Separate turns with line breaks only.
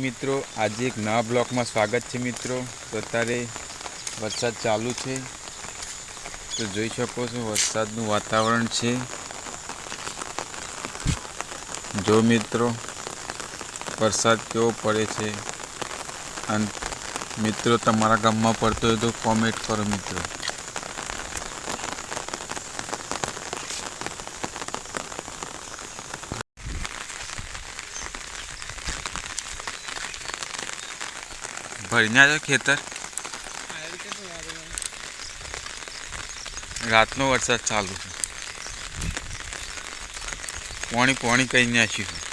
મિત્રો, આજે એક નવા બ્લોકમાં સ્વાગત છે મિત્રો. તો અત્યારે વરસાદ ચાલુ છે. તો જોઈ શકો છો, વરસાદનું વાતાવરણ છે. જો મિત્રો, વરસાદ કેવો પડે છે. અને મિત્રો, તમારા ગામમાં પડતો હોય તો કોમેન્ટ કરો મિત્રો. ભરીને ખેતર. રાતનો વરસાદ ચાલુ છે. પોણી પોણી કઈ નાખ્યું